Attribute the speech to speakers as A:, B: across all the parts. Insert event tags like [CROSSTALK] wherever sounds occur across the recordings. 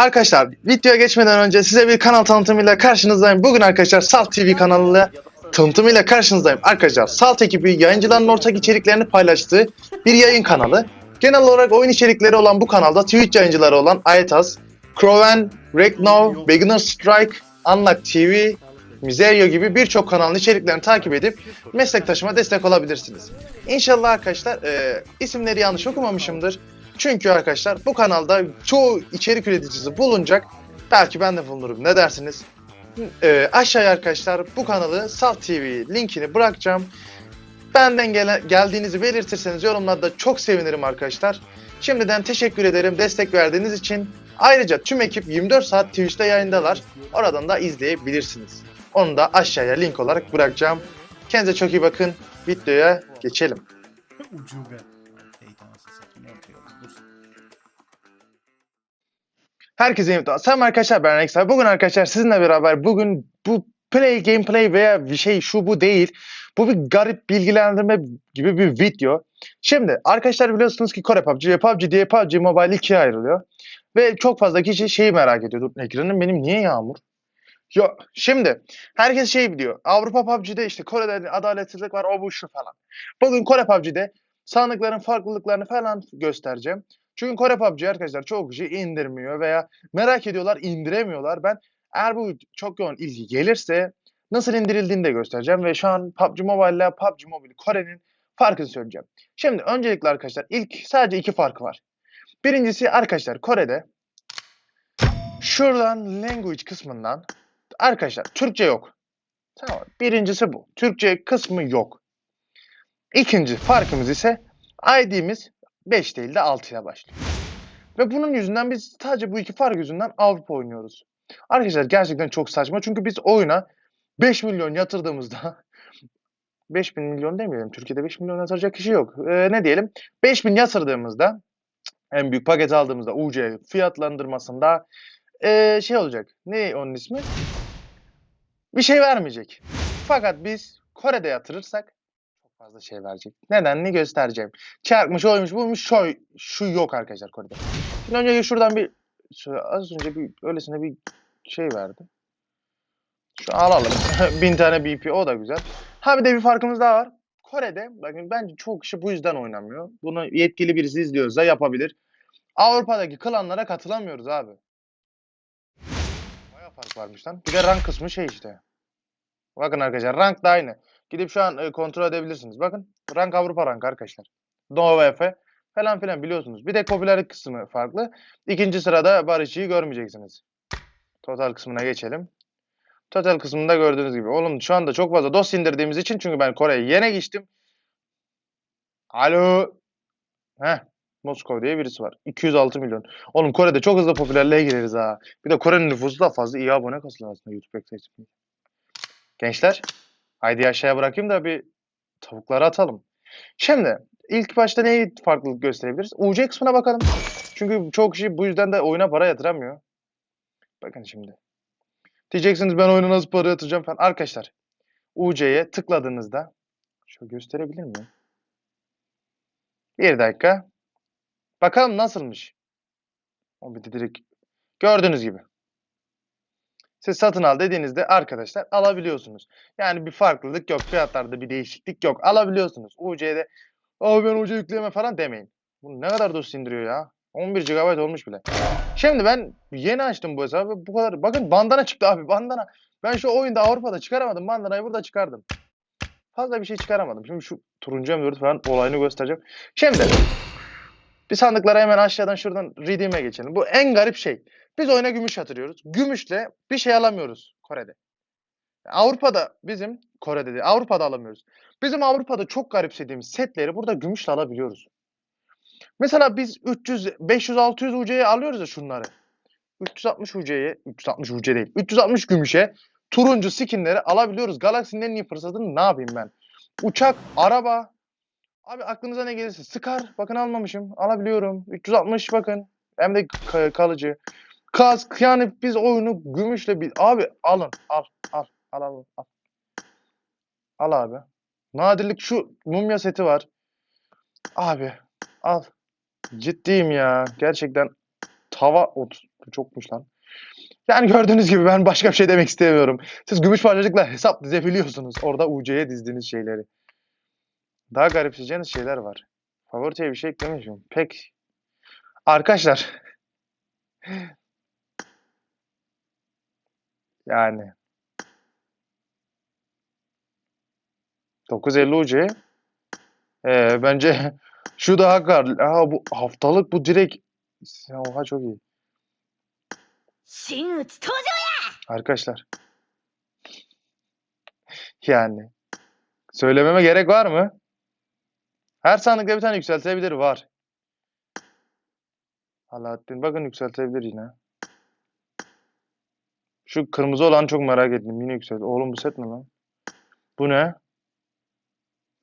A: Arkadaşlar videoya geçmeden önce size bir kanal tanıtımıyla karşınızdayım. Bugün arkadaşlar Salt TV kanalıyla tanıtımıyla karşınızdayım. Arkadaşlar Salt ekibi yayıncıların ortak içeriklerini paylaştığı bir yayın kanalı. Genel olarak oyun içerikleri olan bu kanalda Twitch yayıncıları olan Aetas, Crowen, Reknow, Beginner Strike, Unlock TV, Mizerio gibi birçok kanalın içeriklerini takip edip meslektaşıma destek olabilirsiniz. İnşallah arkadaşlar e, isimleri yanlış okumamışımdır. Çünkü arkadaşlar bu kanalda çoğu içerik üreticisi bulunacak. Belki ben de bulunurum. Ne dersiniz? E, aşağıya arkadaşlar bu kanalı Salt TV linkini bırakacağım. Benden gele- geldiğinizi belirtirseniz yorumlarda çok sevinirim arkadaşlar. Şimdiden teşekkür ederim destek verdiğiniz için. Ayrıca tüm ekip 24 saat Twitch'te yayındalar. Oradan da izleyebilirsiniz. Onu da aşağıya link olarak bırakacağım. Kendinize çok iyi bakın. Videoya geçelim.
B: Ucube.
A: Herkese iyi. Selam arkadaşlar ben abi. Bugün arkadaşlar sizinle beraber bugün bu play gameplay veya bir şey şu bu değil. Bu bir garip bilgilendirme gibi bir video. Şimdi arkadaşlar biliyorsunuz ki Kore PUBG PUBG diye PUBG Mobile ikiye ayrılıyor. Ve çok fazla kişi şeyi merak ediyordu. Ekranım benim niye yağmur? Yo, şimdi herkes şey biliyor. Avrupa PUBG'de işte Kore'de adaletsizlik var o bu şu falan. Bugün Kore PUBG'de sandıkların farklılıklarını falan göstereceğim. Çünkü Kore PUBG arkadaşlar çok kişi indirmiyor veya merak ediyorlar indiremiyorlar. Ben eğer bu çok yoğun ilgi gelirse nasıl indirildiğini de göstereceğim ve şu an PUBG Mobile ile PUBG Mobile Kore'nin farkını söyleyeceğim. Şimdi öncelikle arkadaşlar ilk sadece iki farkı var. Birincisi arkadaşlar Kore'de şuradan language kısmından arkadaşlar Türkçe yok. Tamam. Birincisi bu. Türkçe kısmı yok. İkinci farkımız ise ID'miz 5 değil de 6 ile başlıyor. Ve bunun yüzünden biz sadece bu iki fark yüzünden Avrupa oynuyoruz. Arkadaşlar gerçekten çok saçma çünkü biz oyuna 5 milyon yatırdığımızda [LAUGHS] 5 bin milyon demeyelim. Türkiye'de 5 milyon yatıracak kişi yok. Ee, ne diyelim? 5 bin yatırdığımızda en büyük paket aldığımızda UC fiyatlandırmasında ee, şey olacak. Ne onun ismi? Bir şey vermeyecek. Fakat biz Kore'de yatırırsak fazla şey verecek. Nedenini göstereceğim. Çarpmış, oymuş, bulmuş, şu, şu yok arkadaşlar Kore'de. Şimdi önce şuradan bir az önce bir öylesine bir şey verdi. Şu alalım. [LAUGHS] Bin tane BP o da güzel. Ha bir de bir farkımız daha var. Kore'de bakın bence çok kişi bu yüzden oynamıyor. Bunu yetkili birisi izliyorsa yapabilir. Avrupa'daki klanlara katılamıyoruz abi. Bayağı fark varmış lan. Bir de rank kısmı şey işte. Bakın arkadaşlar rank da aynı. Gidip şu an e, kontrol edebilirsiniz. Bakın rank Avrupa rank arkadaşlar. No VF falan filan biliyorsunuz. Bir de popülerlik kısmı farklı. İkinci sırada Barışçı'yı görmeyeceksiniz. Total kısmına geçelim. Total kısmında gördüğünüz gibi. Oğlum şu anda çok fazla dost indirdiğimiz için çünkü ben Kore'ye yeni geçtim. Alo. Heh. Moskova diye birisi var. 206 milyon. Oğlum Kore'de çok hızlı popülerliğe gireriz ha. Bir de Kore'nin nüfusu da fazla. iyi abone kasılır aslında YouTube ekosisteminde. Gençler. Haydi aşağıya bırakayım da bir tavukları atalım. Şimdi ilk başta neyi farklılık gösterebiliriz? UC kısmına bakalım. Çünkü çok kişi bu yüzden de oyuna para yatıramıyor. Bakın şimdi. Diyeceksiniz ben oyuna nasıl para yatıracağım falan. Arkadaşlar UC'ye tıkladığınızda şöyle gösterebilir miyim? Bir dakika. Bakalım nasılmış. O bir direkt gördüğünüz gibi. Siz satın al dediğinizde arkadaşlar alabiliyorsunuz. Yani bir farklılık yok. Fiyatlarda bir değişiklik yok. Alabiliyorsunuz. UC'de abi ben UC yükleme falan demeyin. Bu ne kadar dost indiriyor ya. 11 GB olmuş bile. Şimdi ben yeni açtım bu hesabı. Bu kadar. Bakın bandana çıktı abi. Bandana. Ben şu oyunda Avrupa'da çıkaramadım. Bandanayı burada çıkardım. Fazla bir şey çıkaramadım. Şimdi şu turuncu M4 falan olayını göstereceğim. Şimdi bir sandıklara hemen aşağıdan şuradan redeem'e geçelim. Bu en garip şey. Biz oyuna gümüş yatırıyoruz. Gümüşle bir şey alamıyoruz Kore'de. Avrupa'da bizim Kore'de değil, Avrupa'da alamıyoruz. Bizim Avrupa'da çok garipsediğimiz setleri burada gümüşle alabiliyoruz. Mesela biz 300, 500, 600 UC'ye alıyoruz ya şunları. 360 UC'ye, 360 UC değil, 360 gümüşe turuncu skinleri alabiliyoruz. Galaxy'nin en iyi fırsatını ne yapayım ben? Uçak, araba, Abi aklınıza ne gelirse sıkar. Bakın almamışım. Alabiliyorum. 360 bakın. Hem de ka- kalıcı. Kask yani biz oyunu gümüşle bir abi alın al al al al al. Al abi. Nadirlik şu mumya seti var. Abi al. Ciddiyim ya. Gerçekten tava ot çokmuş lan. Yani gördüğünüz gibi ben başka bir şey demek istemiyorum. Siz gümüş parçacıkla hesap dizebiliyorsunuz. Orada UC'ye dizdiğiniz şeyleri. Daha garipseyeceğiniz şeyler var. Favoriye bir şey eklemişim. Pek. Arkadaşlar. [LAUGHS] yani. 950 UC. Ee, bence [LAUGHS] şu daha gar. Aha, bu haftalık bu direkt. Oha çok iyi. Arkadaşlar. Yani. Söylememe gerek var mı? Her sandıkta bir tane yükseltebilir var. Alaaddin bakın yükseltebilir yine. Şu kırmızı olanı çok merak ettim. Yine yükselt. Oğlum bu set mi lan? Bu ne?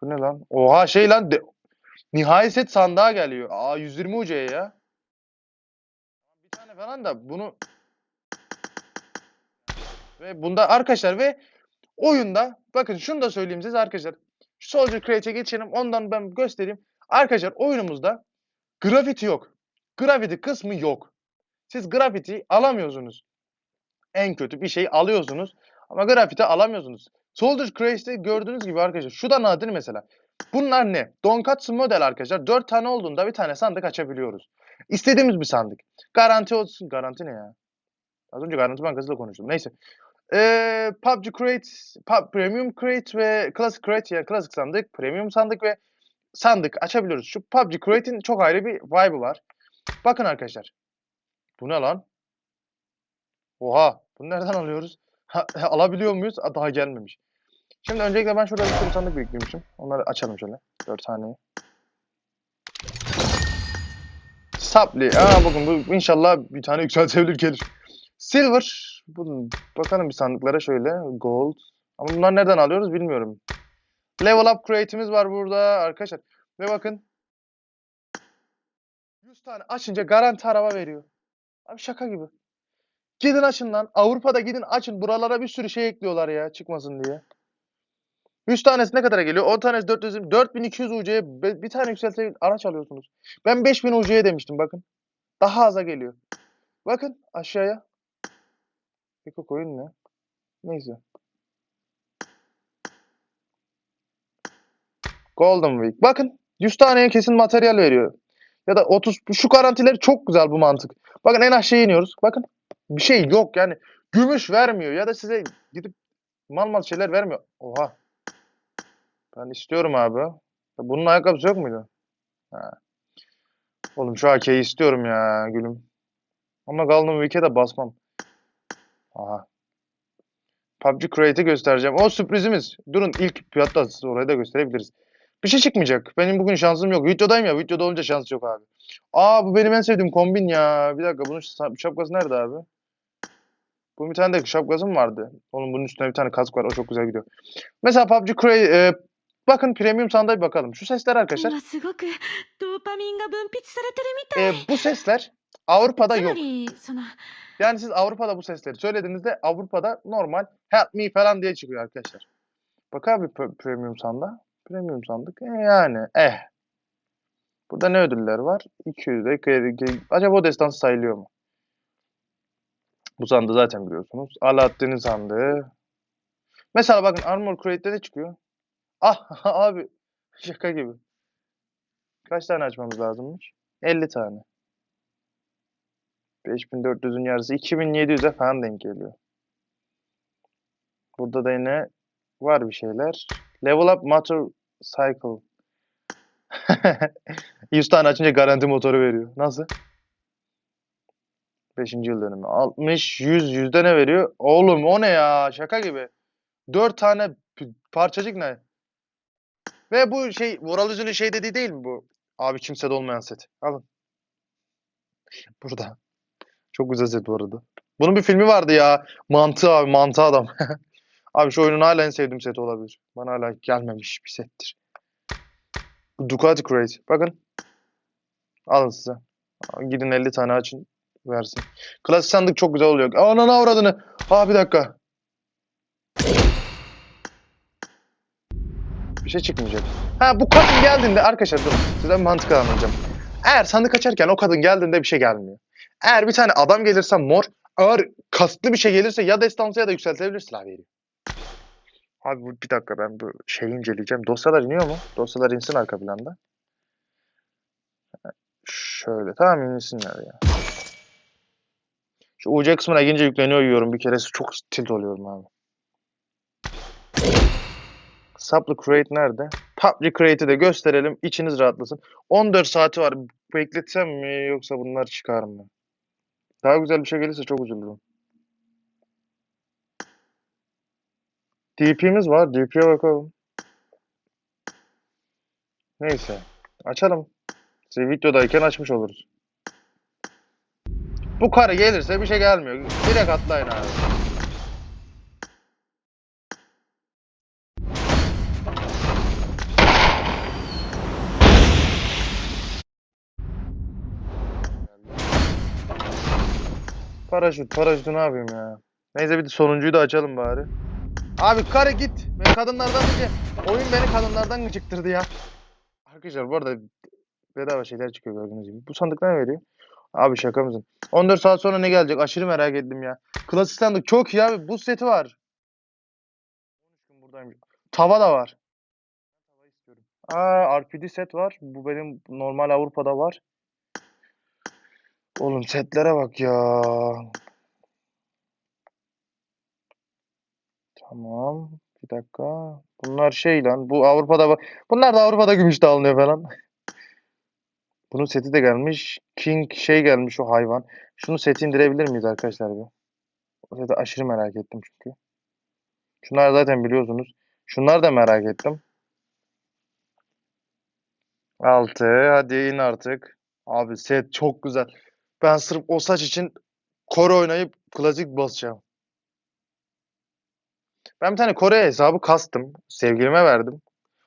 A: Bu ne lan? Oha şey lan. De... Nihai set sandığa geliyor. Aa 120 UC'ye ya. Bir tane falan da bunu ve bunda arkadaşlar ve oyunda bakın şunu da söyleyeyim size arkadaşlar. Soldier Crate'e geçelim. Ondan ben göstereyim. Arkadaşlar oyunumuzda grafiti yok. Grafiti kısmı yok. Siz grafiti alamıyorsunuz. En kötü bir şey alıyorsunuz. Ama grafiti alamıyorsunuz. Soldier Crate'de gördüğünüz gibi arkadaşlar. Şu da nadir mesela. Bunlar ne? Donkatsu model arkadaşlar. 4 tane olduğunda bir tane sandık açabiliyoruz. İstediğimiz bir sandık. Garanti olsun. Garanti ne ya? Az önce Garanti Bankası'yla konuştum. Neyse. Ee, PUBG Crate, Pub Premium Crate ve Classic Crate yani klasik sandık, Premium sandık ve sandık açabiliyoruz. Şu PUBG Crate'in çok ayrı bir vibe'ı var. Bakın arkadaşlar. Bu ne lan? Oha. Bunu nereden alıyoruz? Ha, alabiliyor muyuz? Aa, Daha gelmemiş. Şimdi öncelikle ben şurada bir sürü sandık biriktirmişim. Onları açalım şöyle. 4 taneyi. Sapli. Aa bakın bu inşallah bir tane yükseltebilir gelir. Silver. Bunun, bakalım bir sandıklara şöyle. Gold. Ama bunları nereden alıyoruz bilmiyorum. Level up crate'imiz var burada arkadaşlar. Ve bakın. 100 tane açınca garanti araba veriyor. Abi şaka gibi. Gidin açın lan. Avrupa'da gidin açın. Buralara bir sürü şey ekliyorlar ya çıkmasın diye. 100 tanesi ne kadara geliyor? 10 tanesi 400, 4200 UC'ye bir tane yükseltecek araç alıyorsunuz. Ben 5000 UC'ye demiştim bakın. Daha aza geliyor. Bakın aşağıya. Eko koyun ne? Neyse. Golden Week. Bakın 100 taneye kesin materyal veriyor. Ya da 30 şu garantileri çok güzel bu mantık. Bakın en aşağı iniyoruz. Bakın bir şey yok yani gümüş vermiyor ya da size gidip mal mal şeyler vermiyor. Oha. Ben istiyorum abi. Bunun ayakkabısı yok muydu? Ha. Oğlum şu AK'yi istiyorum ya gülüm. Ama Golden Week'e de basmam. Aha. PUBG Create'i göstereceğim. O sürprizimiz. Durun ilk hatta orayı da gösterebiliriz. Bir şey çıkmayacak. Benim bugün şansım yok. Videodayım ya. Videoda olunca şans yok abi. Aa bu benim en sevdiğim kombin ya. Bir dakika bunun şapkası nerede abi? Bu bir tane de şapkası mı vardı? Onun bunun üstüne bir tane kask var. O çok güzel gidiyor. Mesela PUBG Create... E, bakın premium sandalye bakalım. Şu sesler arkadaşlar. E, bu sesler Avrupa'da yok. Yani siz Avrupa'da bu sesleri söylediğinizde Avrupa'da normal help me falan diye çıkıyor arkadaşlar. Bakar bir premium sanda. Premium sandık. E yani eh. Burada ne ödüller var? 200 de Acaba o destansı sayılıyor mu? Bu sandığı zaten biliyorsunuz. Alaaddin'in sandığı. Mesela bakın Armor Crate'de de çıkıyor. Ah [LAUGHS] abi şaka gibi. Kaç tane açmamız lazımmış? 50 tane. 5400'ün yarısı 2700'e falan denk geliyor. Burada da yine var bir şeyler. Level up motor cycle. [LAUGHS] 100 tane açınca garanti motoru veriyor. Nasıl? 5. yıl dönümü. 60, 100, yüzde ne veriyor? Oğlum o ne ya? Şaka gibi. 4 tane parçacık ne? Ve bu şey, Vural Üzül'ün şey dediği değil mi bu? Abi kimsede olmayan set. Alın. Burada. Çok güzel set bu arada. Bunun bir filmi vardı ya. Mantı abi, mantı adam. [LAUGHS] Abi şu oyunun hala en sevdiğim set olabilir. Bana hala gelmemiş bir settir. Ducati Crate. Bakın. Alın size. Gidin 50 tane açın. Versin. Klasik sandık çok güzel oluyor. Ananı avradını. Ha bir dakika. Bir şey çıkmayacak. Ha bu kadın geldiğinde arkadaşlar dur size mantık anlatacağım. Eğer sandık açarken o kadın geldiğinde bir şey gelmiyor. Eğer bir tane adam gelirse mor, eğer kaslı bir şey gelirse ya destansı ya da yükseltebilirsin abi. Abi bu- bir dakika ben bu şeyi inceleyeceğim. Dosyalar iniyor mu? Dosyalar insin arka planda. Şöyle tamam insinler ya. Şu UC kısmına gelince yükleniyor yiyorum. Bir keresi çok tilt oluyorum abi. Supply Create nerede? Public Create'i de gösterelim. İçiniz rahatlasın. 14 saati var. Bekletsem mi yoksa bunlar çıkar mı? Daha güzel bir şey gelirse çok üzülürüm. DP'miz var. DP'ye bakalım. Neyse. Açalım. Size videodayken açmış oluruz. Bu karı gelirse bir şey gelmiyor. Direkt atlayın abi. Paraşüt, paraşütü ne yapayım ya? Neyse bir de sonuncuyu da açalım bari. Abi karı git. Ben kadınlardan önce oyun beni kadınlardan gıcıktırdı ya. Arkadaşlar bu arada bedava şeyler çıkıyor gördüğünüz gibi. Bu sandık ne veriyor? Abi şaka mısın? 14 saat sonra ne gelecek? Aşırı merak ettim ya. Klasik sandık çok iyi abi. Bu seti var. 13 gün buradaymış. Tava da var. Aa RPD set var. Bu benim normal Avrupa'da var. Oğlum setlere bak ya. Tamam. Bir dakika. Bunlar şey lan. Bu Avrupa'da var. Bunlar da Avrupa'da gümüşte alınıyor falan. Bunun seti de gelmiş. King şey gelmiş o hayvan. Şunu seti indirebilir miyiz arkadaşlar bir? O seti aşırı merak ettim çünkü. Şunlar zaten biliyorsunuz. Şunlar da merak ettim. 6. Hadi in artık. Abi set çok güzel. Ben sırf o saç için Kore oynayıp klasik basacağım. Ben bir tane Kore hesabı kastım. Sevgilime verdim.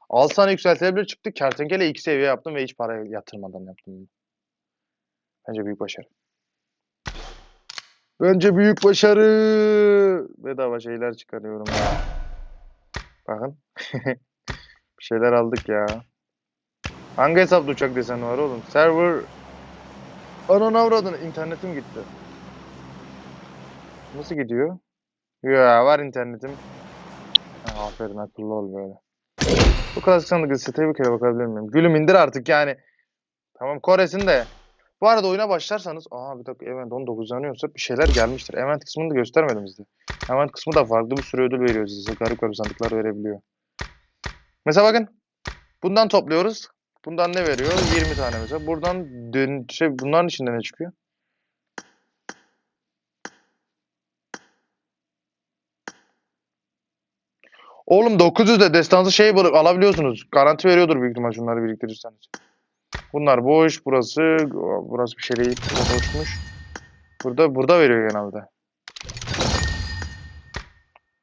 A: 6 tane yükseltilebilir çıktı. Kertenkele 2 seviye yaptım ve hiç para yatırmadan yaptım. Bence büyük başarı. Bence büyük başarı. Bedava şeyler çıkarıyorum ya. Bakın. [LAUGHS] bir şeyler aldık ya. Hangi hesapta uçak deseni var oğlum? Server... Anan avradın internetim gitti. Nasıl gidiyor? Ya var internetim. Aferin akıllı ol böyle. Bu klasik sandık siteye bir kere bakabilir miyim? Gülüm indir artık yani. Tamam Kore'sin de. Bu arada oyuna başlarsanız aa bir dakika event 19 yanıyorsa bir şeyler gelmiştir. Event kısmını da göstermedim size. Event kısmı da farklı bir sürü ödül veriyor size. Garip garip sandıklar verebiliyor. Mesela bakın. Bundan topluyoruz. Bundan ne veriyor? 20 tane mesela. Buradan dön şey bunların içinde ne çıkıyor? Oğlum 900 de destansı şey bulup alabiliyorsunuz. Garanti veriyordur büyük ihtimal şunları biriktirirseniz. Bunlar boş. Burası burası bir şey değil. Boşmuş. Burada burada veriyor genelde.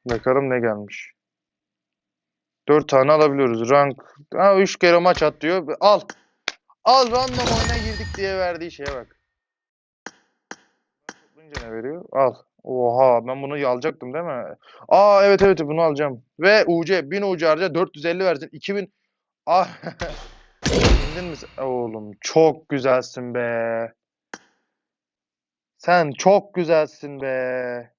A: Bakalım ne gelmiş. 4 tane alabiliyoruz. Rank. Ha 3 kere maç at diyor. Al. Al random oyuna girdik diye verdiği şeye bak. Toplayınca ne veriyor? Al. Oha ben bunu alacaktım değil mi? Aa evet evet bunu alacağım. Ve UC 1000 UC harca 450 versin. 2000 Ah [LAUGHS] İndin mi? Oğlum çok güzelsin be. Sen çok güzelsin be.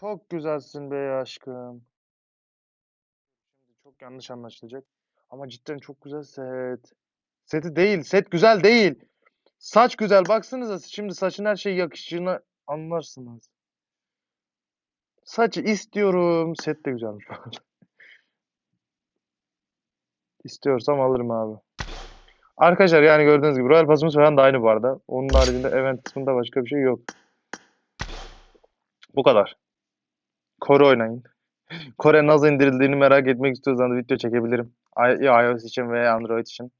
A: Çok güzelsin be aşkım. Şimdi çok yanlış anlaşılacak. Ama cidden çok güzel set. Seti değil. Set güzel değil. Saç güzel. Baksanıza şimdi saçın her şey yakışacağını anlarsınız. Saçı istiyorum. Set de güzelmiş. [LAUGHS] İstiyorsam alırım abi. Arkadaşlar yani gördüğünüz gibi Royal Pass'ımız falan da aynı bu arada. Onun haricinde event kısmında başka bir şey yok. Bu kadar. Kore oynayın. Kore nasıl indirildiğini merak etmek istiyorsanız video çekebilirim. I- iOS için veya Android için.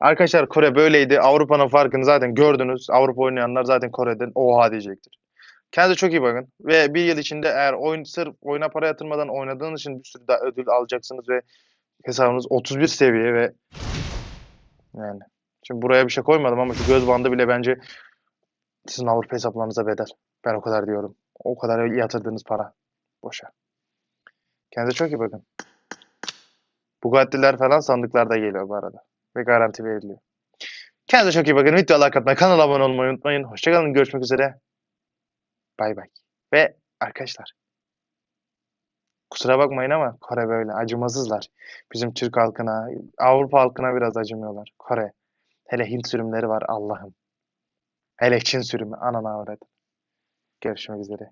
A: Arkadaşlar Kore böyleydi. Avrupa'nın farkını zaten gördünüz. Avrupa oynayanlar zaten Kore'den oha diyecektir. Kendinize çok iyi bakın. Ve bir yıl içinde eğer oyun sırf oyuna para yatırmadan oynadığınız için bir sürü daha ödül alacaksınız ve hesabınız 31 seviye ve yani şimdi buraya bir şey koymadım ama şu göz bandı bile bence sizin Avrupa hesaplarınıza bedel. Ben o kadar diyorum. O kadar yatırdığınız para. Boşa. Kendinize çok iyi bakın. Bugatti'ler falan sandıklarda geliyor bu arada. Ve garanti veriliyor. Kendinize çok iyi bakın. Video like atmayı, kanala abone olmayı unutmayın. Hoşçakalın. Görüşmek üzere. Bay bay. Ve arkadaşlar. Kusura bakmayın ama Kore böyle acımasızlar. Bizim Türk halkına, Avrupa halkına biraz acımıyorlar. Kore. Hele Hint sürümleri var Allah'ım. Hele Çin sürümü. Anana avradım. Görüşmek üzere.